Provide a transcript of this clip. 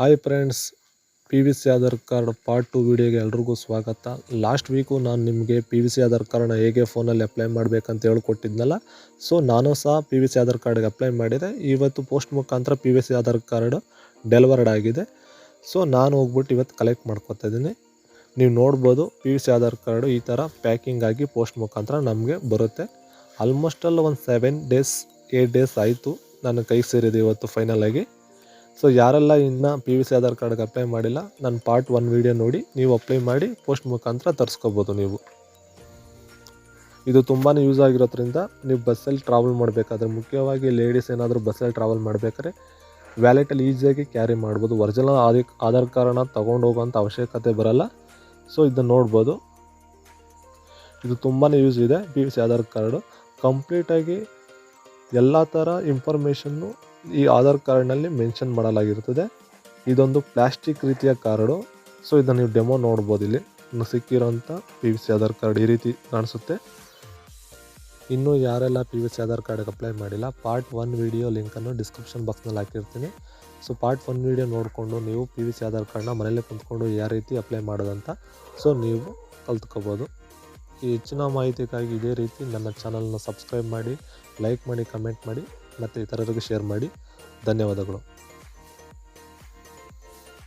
Hi friends, P V C Aadhaar card part two ವಿಡಿಯೋಗೆ ಎಲ್ರಿಗೂ ಸ್ವಾಗತ. ಲಾಸ್ಟ್ ವೀಕು ನಾನು ನಿಮಗೆ ಪಿ ವಿ ಸಿ ಆಧಾರ್ ಕಾರ್ಡ್ನ ಹೇಗೆ ಫೋನಲ್ಲಿ ಅಪ್ಲೈ ಮಾಡಬೇಕಂತ ಹೇಳ್ಕೊಟ್ಟಿದ್ನಲ್ಲ ಸೊ ನಾನು ಸಹ ಪಿ ವಿ ಸಿ ಆಧಾರ್ ಕಾರ್ಡ್ಗೆ ಅಪ್ಲೈ ಮಾಡಿದೆ. ಇವತ್ತು ಪೋಸ್ಟ್ ಮುಖಾಂತರ P V C Aadhaar card delivered ಆಗಿದೆ. ಸೊ ನಾನು ಹೋಗ್ಬಿಟ್ಟು ಇವತ್ತು ಕಲೆಕ್ಟ್ ಮಾಡ್ಕೊತಾ ಇದ್ದೀನಿ. ನೀವು ನೋಡ್ಬೋದು P V C Aadhaar card ಈ ಥರ ಪ್ಯಾಕಿಂಗ್ ಆಗಿ ಪೋಸ್ಟ್ ಮುಖಾಂತರ ನಮಗೆ ಬರುತ್ತೆ. ಆಲ್ಮೋಸ್ಟ್ ಅಲ್ಲಿ ಒಂದು ಸೆವೆನ್ ಡೇಸ್ ಏಯ್ಟ್ ಡೇಸ್ ಆಯಿತು. ನನ್ನ ಕೈ ಸೇರಿದೆ ಇವತ್ತು ಫೈನಲ್ ಆಗಿ. ಸೊ ಯಾರೆಲ್ಲ ಇನ್ನು ಪಿ ವಿ ಸಿ ಆಧಾರ್ ಕಾರ್ಡ್ಗೆ ಅಪ್ಲೈ ಮಾಡಿಲ್ಲ ನನ್ನ ಪಾರ್ಟ್ ಒನ್ ವೀಡಿಯೋ ನೋಡಿ, ನೀವು ಅಪ್ಲೈ ಮಾಡಿ ಪೋಸ್ಟ್ ಮುಖಾಂತರ ತರಿಸ್ಕೋಬೋದು ನೀವು. ಇದು ತುಂಬಾ ಯೂಸ್ ಆಗಿರೋದ್ರಿಂದ ನೀವು ಬಸ್ಸಲ್ಲಿ ಟ್ರಾವೆಲ್ ಮಾಡಬೇಕಾದ್ರೆ, ಮುಖ್ಯವಾಗಿ ಲೇಡೀಸ್ ಏನಾದರೂ ಬಸ್ಸಲ್ಲಿ ಟ್ರಾವೆಲ್ ಮಾಡಬೇಕಾದ್ರೆ ವ್ಯಾಲೆಟಲ್ಲಿ ಈಸಿಯಾಗಿ ಕ್ಯಾರಿ ಮಾಡ್ಬೋದು. ಒರಿಜಿನಲ್ ಆದಿ ಆಧಾರ್ ಕಾರ್ಡನ್ನ ತೊಗೊಂಡು ಹೋಗೋಂಥ ಅವಶ್ಯಕತೆ ಬರಲ್ಲ. ಸೊ ಇದನ್ನು ನೋಡ್ಬೋದು. ಇದು ತುಂಬಾ ಯೂಸ್ ಇದೆ P V C Aadhaar card ಕಂಪ್ಲೀಟಾಗಿ ಎಲ್ಲ ಥರ ಇನ್ಫಾರ್ಮೇಷನ್ನು ಈ ಆಧಾರ್ ಕಾರ್ಡ್ನಲ್ಲಿ ಮೆನ್ಷನ್ ಮಾಡಲಾಗಿರ್ತದೆ ಇದೊಂದು ಪ್ಲಾಸ್ಟಿಕ್ ರೀತಿಯ ಕಾರ್ಡು ಸೊ ಇದನ್ನು ನೀವು ಡೆಮೋ ನೋಡ್ಬೋದು ಇಲ್ಲಿ. ಸಿಕ್ಕಿರೋಂಥ P V C Aadhaar card ಈ ರೀತಿ ಕಾಣಿಸುತ್ತೆ. ಇನ್ನೂ ಯಾರೆಲ್ಲ ಪಿ ವಿ ಸಿ ಆಧಾರ್ ಕಾರ್ಡ್ಗೆ ಅಪ್ಲೈ ಮಾಡಿಲ್ಲ ಪಾರ್ಟ್ ಒನ್ ವೀಡಿಯೋ ಲಿಂಕನ್ನು ಡಿಸ್ಕ್ರಿಪ್ಷನ್ ಬಾಕ್ಸ್ನಲ್ಲಿ ಹಾಕಿರ್ತೀನಿ. ಸೊ ಪಾರ್ಟ್ ಒನ್ ವೀಡಿಯೋ ನೋಡಿಕೊಂಡು ನೀವು ಪಿ ವಿ ಸಿ ಆಧಾರ್ ಕಾರ್ಡ್ನ ಮನೇಲೇ ಕುಂತ್ಕೊಂಡು ಯಾವ ರೀತಿ ಅಪ್ಲೈ ಮಾಡೋದಂತ ಸೊ ನೀವು ಕಲ್ತ್ಕೋಬೋದು. ಈ ಹೆಚ್ಚಿನ ಮಾಹಿತಿಗಾಗಿ ಇದೇ ರೀತಿ ನನ್ನ ಚಾನಲ್ನ ಸಬ್ಸ್ಕ್ರೈಬ್ ಮಾಡಿ, ಲೈಕ್ ಮಾಡಿ, ಕಮೆಂಟ್ ಮಾಡಿ, ಮತ್ತು ಇತರರಿಗೂ ಶೇರ್ ಮಾಡಿ. ಧನ್ಯವಾದಗಳು.